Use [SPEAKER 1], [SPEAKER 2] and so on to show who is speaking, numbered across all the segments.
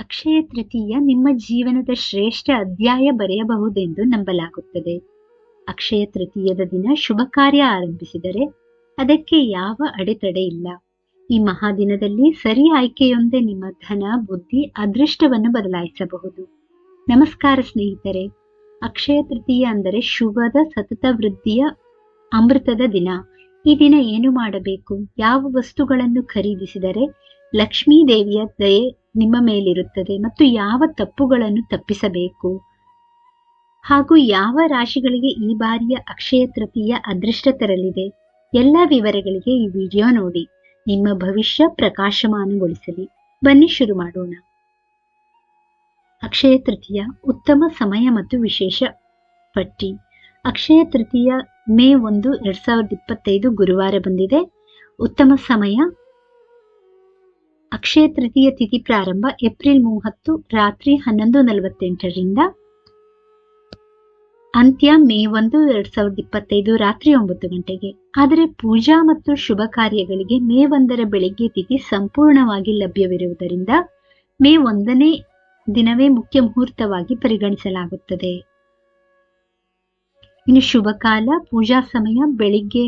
[SPEAKER 1] ಅಕ್ಷಯ ತೃತೀಯ ನಿಮ್ಮ ಜೀವನದ ಶ್ರೇಷ್ಠ ಅಧ್ಯಾಯ ಬರೆಯಬಹುದೆಂದು ನಂಬಲಾಗುತ್ತದೆ. ಅಕ್ಷಯ ತೃತೀಯದ ದಿನ ಶುಭ ಕಾರ್ಯ ಆರಂಭಿಸಿದರೆ ಅದಕ್ಕೆ ಯಾವ ಅಡೆತಡೆ ಇಲ್ಲ. ಈ ಮಹಾದಿನದಲ್ಲಿ ಸರಿ ಆಯ್ಕೆಯೊಂದೇ ನಿಮ್ಮ ಧನ, ಬುದ್ಧಿ, ಅದೃಷ್ಟವನ್ನು ಬದಲಾಯಿಸಬಹುದು. ನಮಸ್ಕಾರ ಸ್ನೇಹಿತರೆ, ಅಕ್ಷಯ ತೃತೀಯ ಅಂದರೆ ಶುಭದ ಸತತ ವೃದ್ಧಿಯ ಅಮೃತದ ದಿನ. ಈ ದಿನ ಏನು ಮಾಡಬೇಕು? ಯಾವ ವಸ್ತುಗಳನ್ನು ಖರೀದಿಸಿದರೆ ಲಕ್ಷ್ಮೀ ದೇವಿಯ ದಯೆ ನಿಮ್ಮ ಮೇಲಿರುತ್ತದೆ ಮತ್ತು ಯಾವ ತಪ್ಪುಗಳನ್ನು ತಪ್ಪಿಸಬೇಕು? ಹಾಗೂ ಯಾವ ರಾಶಿಗಳಿಗೆ ಈ ಬಾರಿಯ ಅಕ್ಷಯ ತೃತೀಯ ಅದೃಷ್ಟ ತರಲಿದೆ? ಎಲ್ಲ ವಿವರಗಳಿಗೆ ಈ ವಿಡಿಯೋ ನೋಡಿ. ನಿಮ್ಮ ಭವಿಷ್ಯ ಪ್ರಕಾಶಮಾನಗೊಳಿಸಲಿ. ಬನ್ನಿ ಶುರು ಮಾಡೋಣ. ಅಕ್ಷಯ ತೃತೀಯ ಉತ್ತಮ ಸಮಯ ಮತ್ತು ವಿಶೇಷ ಪಟ್ಟಿ. ಅಕ್ಷಯ ತೃತೀಯ ಮೇ ಒಂದು, ಎರಡ್ ಸಾವಿರದ ಇಪ್ಪತ್ತೈದು ಗುರುವಾರ ಬಂದಿದೆ. ಉತ್ತಮ ಸಮಯ ಅಕ್ಷಯ ತೃತೀಯ ತಿಥಿ ಪ್ರಾರಂಭ ಏಪ್ರಿಲ್ ಮೂವತ್ತು ರಾತ್ರಿ ಹನ್ನೊಂದು ನಲವತ್ತೆಂಟರಿಂದ. ಅಂತ್ಯ ಮೇ ಒಂದು ಎರಡ್ ಸಾವಿರದ ಇಪ್ಪತ್ತೈದು ರಾತ್ರಿ ಒಂಬತ್ತು ಗಂಟೆಗೆ. ಆದರೆ ಪೂಜಾ ಮತ್ತು ಶುಭ ಕಾರ್ಯಗಳಿಗೆ ಮೇ ಒಂದರ ಬೆಳಿಗ್ಗೆ ತಿಥಿ ಸಂಪೂರ್ಣವಾಗಿ ಲಭ್ಯವಿರುವುದರಿಂದ ಮೇ ಒಂದನೇ ದಿನವೇ ಮುಖ್ಯ ಮುಹೂರ್ತವಾಗಿ ಪರಿಗಣಿಸಲಾಗುತ್ತದೆ. ಇನ್ನು ಶುಭ ಕಾಲ, ಪೂಜಾ ಸಮಯ ಬೆಳಿಗ್ಗೆ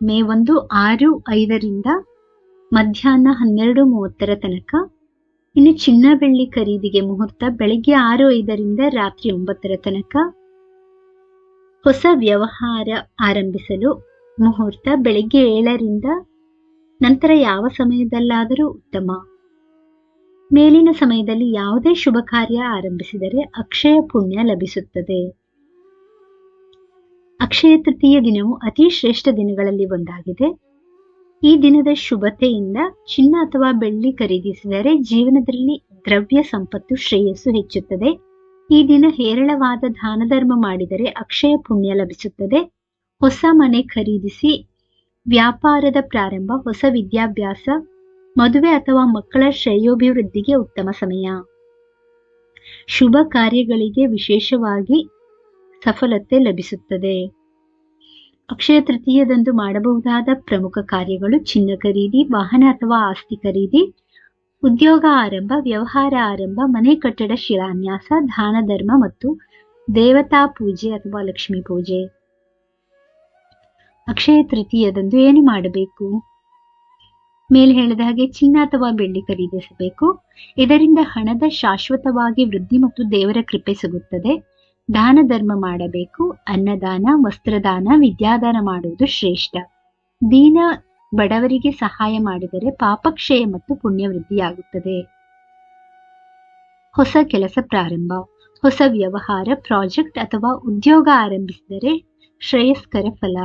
[SPEAKER 1] ಮೇ ಒಂದು ಆರು ಐದರಿಂದ ಮಧ್ಯಾಹ್ನ ಹನ್ನೆರಡು ಮೂವತ್ತರ ತನಕ ಇನ್ನು ಚಿನ್ನ ಬೆಳ್ಳಿ ಖರೀದಿಗೆ ಮುಹೂರ್ತ ಬೆಳಿಗ್ಗೆ ಆರು ಐದರಿಂದ ರಾತ್ರಿ ಒಂಬತ್ತರ ತನಕ. ಹೊಸ ವ್ಯವಹಾರ ಆರಂಭಿಸಲು ಮುಹೂರ್ತ ಬೆಳಿಗ್ಗೆ ಏಳರಿಂದ ನಂತರ ಯಾವ ಸಮಯದಲ್ಲಾದರೂ ಉತ್ತಮ. ಮೇಲಿನ ಸಮಯದಲ್ಲಿ ಯಾವುದೇ ಶುಭ ಕಾರ್ಯ ಆರಂಭಿಸಿದರೆ ಅಕ್ಷಯ ಪುಣ್ಯ ಲಭಿಸುತ್ತದೆ. ಅಕ್ಷಯ ತೃತೀಯ ದಿನವು ಅತಿ ಶ್ರೇಷ್ಠ ದಿನಗಳಲ್ಲಿ ಒಂದಾಗಿದೆ. ಈ ದಿನದ ಶುಭತೆಯಿಂದ ಚಿನ್ನ ಅಥವಾ ಬೆಳ್ಳಿ ಖರೀದಿಸಿದರೆ ಜೀವನದಲ್ಲಿ ದ್ರವ್ಯ ಸಂಪತ್ತು ಶ್ರೇಯಸ್ಸು ಹೆಚ್ಚುತ್ತದೆ. ಈ ದಿನ ಹೇರಳವಾದ ದಾನ ಧರ್ಮ ಮಾಡಿದರೆ ಅಕ್ಷಯ ಪುಣ್ಯ ಲಭಿಸುತ್ತದೆ. ಹೊಸ ಮನೆ ಖರೀದಿಸಿ ವ್ಯಾಪಾರದ ಪ್ರಾರಂಭ, ಹೊಸ ವಿದ್ಯಾಭ್ಯಾಸ, ಮದುವೆ ಅಥವಾ ಮಕ್ಕಳ ಶ್ರೇಯೋಭಿವೃದ್ಧಿಗೆ ಉತ್ತಮ ಸಮಯ. ಶುಭ ಕಾರ್ಯಗಳಿಗೆ ವಿಶೇಷವಾಗಿ ಸಫಲತೆ ಲಭಿಸುತ್ತದೆ. ಅಕ್ಷಯ ತೃತೀಯದಂದು ಮಾಡಬಹುದಾದ ಪ್ರಮುಖ ಕಾರ್ಯಗಳು ಚಿನ್ನ ಖರೀದಿ ವಾಹನ ಅಥವಾ ಆಸ್ತಿ ಖರೀದಿ ಉದ್ಯೋಗ ಆರಂಭ, ವ್ಯವಹಾರ ಆರಂಭ, ಮನೆ ಕಟ್ಟಡ, ಶಿಲಾನ್ಯಾಸ, ದಾನ, ಧರ್ಮ ಮತ್ತು ದೇವತಾ ಪೂಜೆ ಅಥವಾ ಲಕ್ಷ್ಮಿ ಪೂಜೆ. ಅಕ್ಷಯ ತೃತೀಯದಂದು ಏನು ಮಾಡಬೇಕು? ಮೇಲೆ ಹೇಳಿದ ಹಾಗೆ ಚಿನ್ನ ಅಥವಾ ಬೆಳ್ಳಿ ಖರೀದಿಸಬೇಕು. ಇದರಿಂದ ಹಣದ ಶಾಶ್ವತವಾಗಿ ವೃದ್ಧಿ ಮತ್ತು ದೇವರ ಕೃಪೆ ಸಿಗುತ್ತದೆ. ದಾನ ಧರ್ಮ ಮಾಡಬೇಕು, ಅನ್ನದಾನ, ವಸ್ತ್ರದಾನ, ವಿದ್ಯಾದಾನ ಮಾಡುವುದು ಶ್ರೇಷ್ಠ. ದೀನ ಬಡವರಿಗೆ ಸಹಾಯ ಮಾಡಿದರೆ ಪಾಪಕ್ಷಯ ಮತ್ತು ಪುಣ್ಯ ವೃದ್ಧಿಯಾಗುತ್ತದೆ ಹೊಸ ಕೆಲಸ ಪ್ರಾರಂಭ. ಹೊಸ ವ್ಯವಹಾರ, ಪ್ರಾಜೆಕ್ಟ್ ಅಥವಾ ಉದ್ಯೋಗ ಆರಂಭಿಸಿದರೆ ಶ್ರೇಯಸ್ಕರ ಫಲ.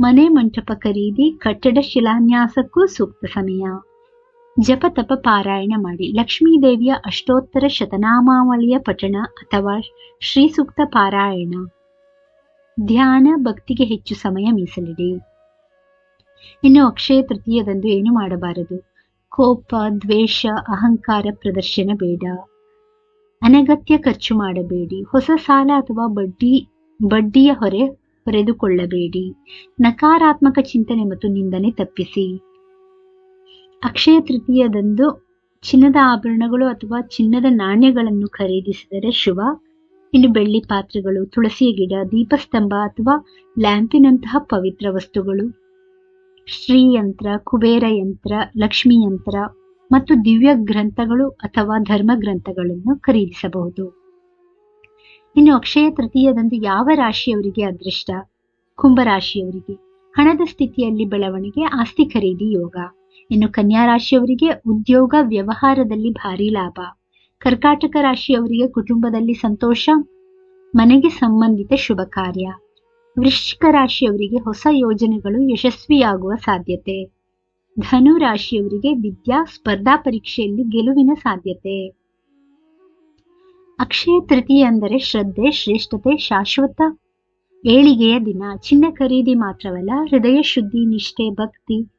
[SPEAKER 1] ಮನೆ ಮಂಟಪ ಖರೀದಿ, ಕಟ್ಟಡ ಶಿಲಾನ್ಯಾಸಕ್ಕೂ ಸೂಕ್ತ ಸಮಯ. ಜಪ ತಪ ಪಾರಾಯಣ ಮಾಡಿ. ಲಕ್ಷ್ಮೀ ದೇವಿಯ ಅಷ್ಟೋತ್ತರ ಶತನಾಮಾವಳಿಯ ಪಠಣ ಅಥವಾ ಶ್ರೀ ಸೂಕ್ತ ಪಾರಾಯಣ. ಧ್ಯಾನ, ಭಕ್ತಿಗೆ ಹೆಚ್ಚು ಸಮಯ ಮೀಸಲಿಡಿ. ಇನ್ನು ಅಕ್ಷಯ ತೃತೀಯದಂದು ಏನು ಮಾಡಬಾರದು? ಕೋಪ, ದ್ವೇಷ, ಅಹಂಕಾರ ಪ್ರದರ್ಶನ ಬೇಡ. ಅನಗತ್ಯ ಖರ್ಚು ಮಾಡಬೇಡಿ. ಹೊಸ ಸಾಲ ಅಥವಾ ಬಡ್ಡಿ, ಬಡ್ಡಿಯ ಹೊರೆ ಹೊರೆದುಕೊಳ್ಳಬೇಡಿ. ನಕಾರಾತ್ಮಕ ಚಿಂತನೆ ಮತ್ತು ನಿಂದನೆ ತಪ್ಪಿಸಿ. ಅಕ್ಷಯ ತೃತೀಯದಂದು ಚಿನ್ನದ ಆಭರಣಗಳು ಅಥವಾ ಚಿನ್ನದ ನಾಣ್ಯಗಳನ್ನು ಖರೀದಿಸಿದರೆ ಶುಭ. ಇನ್ನು ಬೆಳ್ಳಿ ಪಾತ್ರೆಗಳು, ತುಳಸಿಯ ಗಿಡ, ದೀಪಸ್ತಂಭ ಅಥವಾ ಲ್ಯಾಂಪಿನಂತಹ ಪವಿತ್ರ ವಸ್ತುಗಳು. ಶ್ರೀಯಂತ್ರ ಕುಬೇರ ಯಂತ್ರ, ಲಕ್ಷ್ಮೀ ಯಂತ್ರ ಮತ್ತು ದಿವ್ಯ ಗ್ರಂಥಗಳು ಅಥವಾ ಧರ್ಮ ಗ್ರಂಥಗಳನ್ನು ಖರೀದಿಸಬಹುದು. ಇನ್ನು ಅಕ್ಷಯ ತೃತೀಯದಂದು ಯಾವ ರಾಶಿಯವರಿಗೆ ಅದೃಷ್ಟ? ಕುಂಭರಾಶಿಯವರಿಗೆ ಹಣದ ಸ್ಥಿತಿಯಲ್ಲಿ ಬೆಳವಣಿಗೆ, ಆಸ್ತಿ ಖರೀದಿ ಯೋಗ. ಇನ್ನು ಕನ್ಯಾ ರಾಶಿಯವರಿಗೆ ಉದ್ಯೋಗ, ವ್ಯವಹಾರದಲ್ಲಿ ಭಾರಿ ಲಾಭ. ಕರ್ಕಾಟಕ ರಾಶಿಯವರಿಗೆ ಕುಟುಂಬದಲ್ಲಿ ಸಂತೋಷ, ಮನೆಗೆ ಸಂಬಂಧಿತ ಶುಭ ಕಾರ್ಯ. ವೃಶ್ಚಿಕ ರಾಶಿಯವರಿಗೆ ಹೊಸ ಯೋಜನೆಗಳು ಯಶಸ್ವಿಯಾಗುವ ಸಾಧ್ಯತೆ. ಧನು ರಾಶಿಯವರಿಗೆ ವಿದ್ಯಾ, ಸ್ಪರ್ಧಾ ಪರೀಕ್ಷೆಯಲ್ಲಿ ಗೆಲುವಿನ ಸಾಧ್ಯತೆ. ಅಕ್ಷಯ ತೃತೀಯ ಅಂದರೆ ಶ್ರದ್ಧೆ, ಶ್ರೇಷ್ಠತೆ, ಶಾಶ್ವತ, ಏಳಿಗೆಯ ದಿನ, ಚಿನ್ನ ಖರೀದಿ ಮಾತ್ರವಲ್ಲ, ಹೃದಯ ಶುದ್ಧಿ, ನಿಷ್ಠೆ, ಭಕ್ತಿ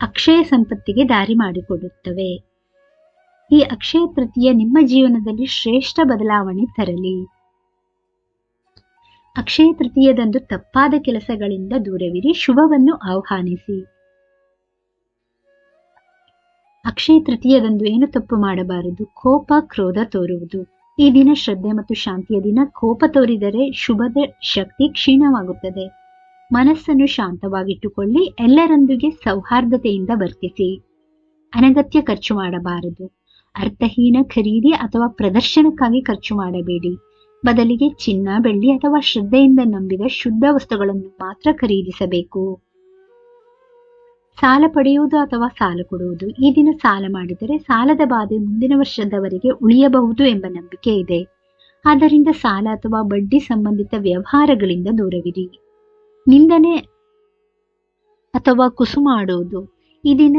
[SPEAKER 1] ಅಕ್ಷಯ ಸಂಪತ್ತಿಗೆ ದಾರಿ ಮಾಡಿಕೊಡುತ್ತವೆ. ಈ ಅಕ್ಷಯ ತೃತೀಯ ನಿಮ್ಮ ಜೀವನದಲ್ಲಿ ಶ್ರೇಷ್ಠ ಬದಲಾವಣೆ ತರಲಿ. ಅಕ್ಷಯ ತೃತೀಯದಂದು ತಪ್ಪಾದ ಕೆಲಸಗಳಿಂದ ದೂರವಿರಿ, ಶುಭವನ್ನು ಆಹ್ವಾನಿಸಿ. ಅಕ್ಷಯ ತೃತೀಯದಂದು ಏನು ತಪ್ಪು ಮಾಡಬಾರದು, ಕೋಪ, ಕ್ರೋಧ ತೋರುವುದು. ಈ ದಿನ ಶ್ರದ್ಧೆ ಮತ್ತು ಶಾಂತಿಯ ದಿನ, ಕೋಪ ತೋರಿದರೆ ಶುಭದ ಶಕ್ತಿ ಕ್ಷೀಣವಾಗುತ್ತದೆ. ಮನಸ್ಸನ್ನು ಶಾಂತವಾಗಿಟ್ಟುಕೊಳ್ಳಿ, ಎಲ್ಲರೊಂದಿಗೆ ಸೌಹಾರ್ದತೆಯಿಂದ ವರ್ತಿಸಿ. ಅನಗತ್ಯ ಖರ್ಚು ಮಾಡಬಾರದು. ಅರ್ಥಹೀನ ಖರೀದಿ ಅಥವಾ ಪ್ರದರ್ಶನಕ್ಕಾಗಿ ಖರ್ಚು ಮಾಡಬೇಡಿ. ಬದಲಿಗೆ ಚಿನ್ನ, ಬೆಳ್ಳಿ ಅಥವಾ ಶ್ರದ್ಧೆಯಿಂದ ನಂಬಿದ ಶುದ್ಧ ವಸ್ತುಗಳನ್ನು ಮಾತ್ರ ಖರೀದಿಸಬೇಕು. ಸಾಲ ಪಡೆಯುವುದು ಅಥವಾ ಸಾಲ ಕೊಡುವುದು. ಈ ದಿನ ಸಾಲ ಮಾಡಿದರೆ ಸಾಲದ ಬಾಧೆ ಮುಂದಿನ ವರ್ಷದವರೆಗೆ ಉಳಿಯಬಹುದು ಎಂಬ ನಂಬಿಕೆ ಇದೆ. ಆದ್ದರಿಂದ ಸಾಲ ಅಥವಾ ಬಡ್ಡಿ ಸಂಬಂಧಿತ ವ್ಯವಹಾರಗಳಿಂದ ದೂರವಿರಿ. ನಿಂದನೆ ಅಥವಾ ಕುಸುಮಾಡುವುದು ಈ ದಿನ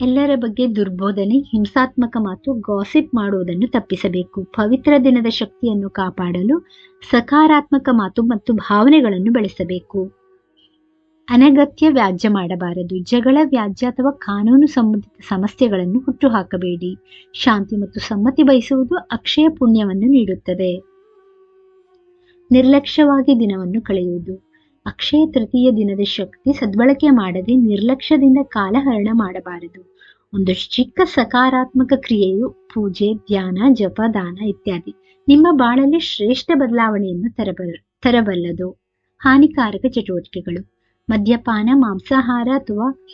[SPEAKER 1] ಎಲ್ಲರ ಬಗ್ಗೆ ದುರ್ಬೋಧನೆ, ಹಿಂಸಾತ್ಮಕ ಮಾತು ಗಾಸಿಪ್ ಮಾಡುವುದನ್ನು ತಪ್ಪಿಸಬೇಕು. ಪವಿತ್ರ ದಿನದ ಶಕ್ತಿಯನ್ನು ಕಾಪಾಡಲು ಸಕಾರಾತ್ಮಕ ಮಾತು ಮತ್ತು ಭಾವನೆಗಳನ್ನು ಬೆಳೆಸಬೇಕು. ಅನಗತ್ಯ ವ್ಯಾಜ್ಯ ಮಾಡಬಾರದು. ಜಗಳ, ವ್ಯಾಜ್ಯ ಅಥವಾ ಕಾನೂನು ಸಂಬಂಧಿತ ಸಮಸ್ಯೆಗಳನ್ನು ಹುಟ್ಟುಹಾಕಬೇಡಿ ಶಾಂತಿ ಮತ್ತು ಸಮ್ಮತಿ ಬಯಸುವುದು ಅಕ್ಷಯ ಪುಣ್ಯವನ್ನು ನೀಡುತ್ತದೆ. ನಿರ್ಲಕ್ಷ್ಯವಾಗಿ ದಿನವನ್ನು ಕಳೆಯುವುದು. ಅಕ್ಷಯ ತೃತೀಯ ದಿನದ ಶಕ್ತಿ ಸದ್ಬಳಕೆ ಮಾಡದೆ ನಿರ್ಲಕ್ಷ್ಯದಿಂದ ಕಾಲಹರಣ ಮಾಡಬಾರದು. ಒಂದು ಚಿಕ್ಕ ಸಕಾರಾತ್ಮಕ ಕ್ರಿಯೆಯು ಪೂಜೆ, ಧ್ಯಾನ, ಜಪ, ದಾನ ಇತ್ಯಾದಿ. ನಿಮ್ಮ ಬಾಳಲ್ಲಿ ಶ್ರೇಷ್ಠ ಬದಲಾವಣೆಯನ್ನು ತರಬಲ್, ತರಬಲ್ಲದು. ಹಾನಿಕಾರಕ ಚಟುವಟಿಕೆಗಳು. ಮದ್ಯಪಾನ, ಮಾಂಸಾಹಾರ ಅಥವಾ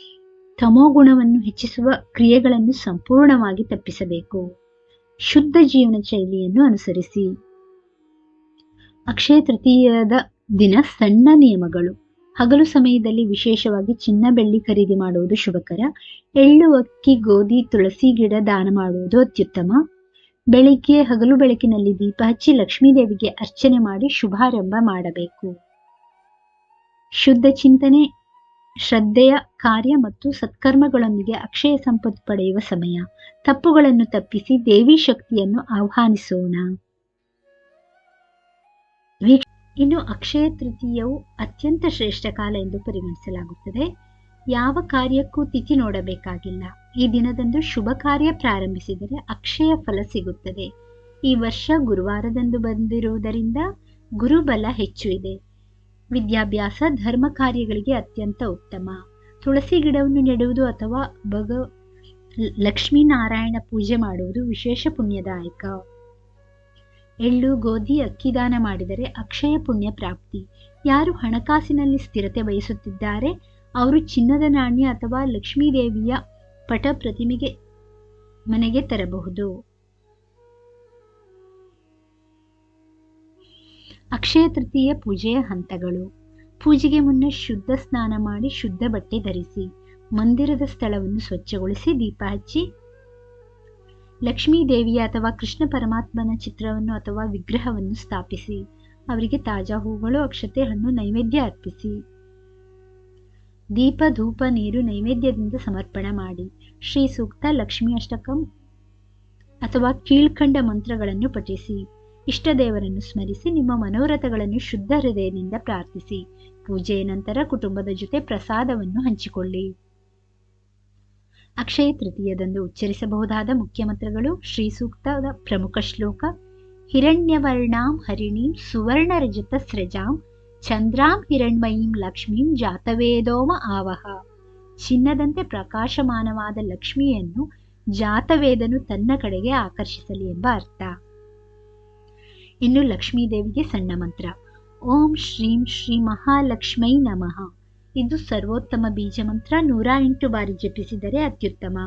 [SPEAKER 1] ತಮೋಗುಣವನ್ನು ಹೆಚ್ಚಿಸುವ ಕ್ರಿಯೆಗಳನ್ನು ಸಂಪೂರ್ಣವಾಗಿ ತಪ್ಪಿಸಬೇಕು. ಶುದ್ಧ ಜೀವನ ಶೈಲಿಯನ್ನು ಅನುಸರಿಸಿ. ಅಕ್ಷಯ ತೃತೀಯದ ದಿನ ಸಣ್ಣ ನಿಯಮಗಳು. ಹಗಲು ಸಮಯದಲ್ಲಿ ವಿಶೇಷವಾಗಿ ಚಿನ್ನ ಬೆಳ್ಳಿ ಖರೀದಿ ಮಾಡುವುದು ಶುಭಕರ. ಎಳ್ಳು, ಅಕ್ಕಿ, ಗೋಧಿ, ತುಳಸಿ ಗಿಡ ದಾನ ಮಾಡುವುದು ಅತ್ಯುತ್ತಮ. ಬೆಳಿಗ್ಗೆ, ಹಗಲು ಬೆಳಕಿನಲ್ಲಿ ದೀಪ ಹಚ್ಚಿ ಲಕ್ಷ್ಮೀದೇವಿಗೆ ಅರ್ಚನೆ ಮಾಡಿ ಶುಭಾರಂಭ ಮಾಡಬೇಕು. ಶುದ್ಧ ಚಿಂತನೆ, ಶ್ರದ್ಧೆಯ ಕಾರ್ಯ ಮತ್ತು ಸತ್ಕರ್ಮಗಳೊಂದಿಗೆ ಅಕ್ಷಯ ಸಂಪತ್ತು ಪಡೆಯುವ ಸಮಯ. ತಪ್ಪುಗಳನ್ನು ತಪ್ಪಿಸಿ ದೇವಿ ಶಕ್ತಿಯನ್ನು ಆಹ್ವಾನಿಸೋಣ. ವೀಕ್ಷ- ಇನ್ನು ಅಕ್ಷಯ ತೃತೀಯವು ಅತ್ಯಂತ ಶ್ರೇಷ್ಠ ಕಾಲ ಎಂದು ಪರಿಗಣಿಸಲಾಗುತ್ತದೆ. ಯಾವ ಕಾರ್ಯಕ್ಕೂ ತಿಥಿ ನೋಡಬೇಕಾಗಿಲ್ಲ. ಈ ದಿನದಂದು ಶುಭ ಕಾರ್ಯ ಪ್ರಾರಂಭಿಸಿದರೆ ಅಕ್ಷಯ ಫಲ ಸಿಗುತ್ತದೆ. ಈ ವರ್ಷ ಗುರುವಾರದಂದು ಬಂದಿರುವುದರಿಂದ ಗುರುಬಲ ಹೆಚ್ಚು ಇದೆ ವಿದ್ಯಾಭ್ಯಾಸ, ಧರ್ಮ ಕಾರ್ಯಗಳಿಗೆ ಅತ್ಯಂತ ಉತ್ತಮ. ತುಳಸಿ ಗಿಡವನ್ನು ನೆಡುವುದು ಅಥವಾ ಭಗ ಲಕ್ಷ್ಮೀನಾರಾಯಣ ಪೂಜೆ ಮಾಡುವುದು ವಿಶೇಷ ಪುಣ್ಯದಾಯಕ. ಎಳ್ಳು, ಗೋಧಿ, ಅಕ್ಕಿ ದಾನ ಮಾಡಿದರೆ ಅಕ್ಷಯ ಪುಣ್ಯ ಪ್ರಾಪ್ತಿ. ಯಾರು ಹಣಕಾಸಿನಲ್ಲಿ ಸ್ಥಿರತೆ ಬಯಸುತ್ತಿದ್ದಾರೆ ಅವರು ಚಿನ್ನದ ನಾಣ್ಯ ಅಥವಾ ಲಕ್ಷ್ಮೀದೇವಿಯ ಪಟ ಪ್ರತಿಮೆಗೆ ಮನೆಗೆ ತರಬಹುದು. ಅಕ್ಷಯ ತೃತೀಯ ಪೂಜೆಯ ಹಂತಗಳು. ಪೂಜೆಗೆ ಮುನ್ನ ಶುದ್ಧ ಸ್ನಾನ ಮಾಡಿ ಶುದ್ಧ ಬಟ್ಟೆ ಧರಿಸಿ, ಮಂದಿರದ ಸ್ಥಳವನ್ನು ಸ್ವಚ್ಛಗೊಳಿಸಿ ದೀಪ ಹಚ್ಚಿ ಲಕ್ಷ್ಮೀ ದೇವಿಯ ಅಥವಾ ಕೃಷ್ಣ ಪರಮಾತ್ಮನ ಚಿತ್ರವನ್ನು ಅಥವಾ ವಿಗ್ರಹವನ್ನು ಸ್ಥಾಪಿಸಿ. ಅವರಿಗೆ ತಾಜಾ ಹೂಗಳು, ಅಕ್ಷತೆ ಹಣ್ಣು, ನೈವೇದ್ಯ ಅರ್ಪಿಸಿ. ದೀಪ, ಧೂಪ, ನೀರು ನೈವೇದ್ಯದಿಂದ ಸಮರ್ಪಣೆ ಮಾಡಿ. ಶ್ರೀ ಸೂಕ್ತ ಲಕ್ಷ್ಮೀ ಅಷ್ಟಕಂ ಅಥವಾ ಕೀಳ್ಕಂಡ ಮಂತ್ರಗಳನ್ನು ಪಠಿಸಿ. ಇಷ್ಟ ದೇವರನ್ನು ಸ್ಮರಿಸಿ, ನಿಮ್ಮ ಮನೋರಥಗಳನ್ನು ಶುದ್ಧ ಹೃದಯದಿಂದ ಪ್ರಾರ್ಥಿಸಿ. ಪೂಜೆಯ ನಂತರ ಕುಟುಂಬದ ಜೊತೆ ಪ್ರಸಾದವನ್ನು ಹಂಚಿಕೊಳ್ಳಿ. ಅಕ್ಷಯ ತೃತೀಯದಂದು ಉಚ್ಚರಿಸಬಹುದಾದ ಮುಖ್ಯ ಮಂತ್ರಗಳು ಶ್ರೀ ಸೂಕ್ತದ ಪ್ರಮುಖ ಶ್ಲೋಕ, ಹಿರಣ್ಯವರ್ಣಾಂ ಹರಿಣೀಂ ಸುವರ್ಣರಜತ ಸ್ರಜಾಂ ಚಂದ್ರಾಂ ಹಿರಣ್ಮಯೀಂ ಲಕ್ಷ್ಮೀಂ ಜಾತವೇದೋಮ ಆವಹ. ಚಿನ್ನದಂತೆ ಪ್ರಕಾಶಮಾನವಾದ ಲಕ್ಷ್ಮಿಯನ್ನು ಜಾತವೇದನು ತನ್ನ ಕಡೆಗೆ ಆಕರ್ಷಿಸಲಿ ಎಂಬ ಅರ್ಥ. ಇನ್ನು ಲಕ್ಷ್ಮೀದೇವಿಗೆ ಸಣ್ಣ ಮಂತ್ರ. ಓಂ ಶ್ರೀಂ ಶ್ರೀ ಮಹಾಲಕ್ಷ್ಮೈ ನಮಃ. ಇದು ಸರ್ವೋತ್ತಮ ಬೀಜ ಮಂತ್ರ ನೂರ ಎಂಟು ಬಾರಿ ಜಪಿಸಿದರೆ ಅತ್ಯುತ್ತಮ.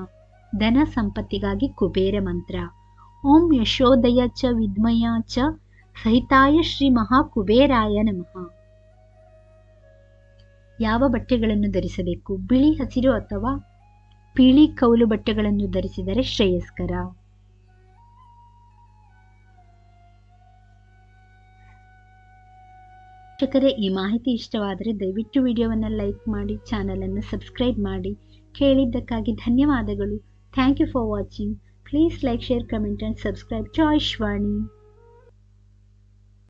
[SPEAKER 1] ಧನ ಸಂಪತ್ತಿಗಾಗಿ ಕುಬೇರ ಮಂತ್ರ. ಓಂ ಯಶೋದಯ ಚ ವಿದ್ಮಯ ಚ ಸಹಿತಾಯ ಶ್ರೀ ಮಹಾ ಕುಬೇರಾಯ ನಮಃ. ಯಾವ ಬಟ್ಟೆಗಳನ್ನು ಧರಿಸಬೇಕು? ಬಿಳಿ ಹಸಿರು ಅಥವಾ ಪೀಳಿ ಕೌಲು ಬಟ್ಟೆಗಳನ್ನು ಧರಿಸಿದರೆ ಶ್ರೇಯಸ್ಕರ. ವೀಕ್ಷಕರೇ ಈ ಮಾಹಿತಿ ಇಷ್ಟವಾದರೆ ದಯವಿಟ್ಟು ವಿಡಿಯೋವನ್ನು ಲೈಕ್ ಮಾಡಿ, ಚಾನಲನ್ನು ಸಬ್ಸ್ಕ್ರೈಬ್ ಮಾಡಿ. ಕೇಳಿದ್ದಕ್ಕಾಗಿ ಧನ್ಯವಾದಗಳು. Thank you for watching. Please like, share, comment and subscribe. To Ayushvani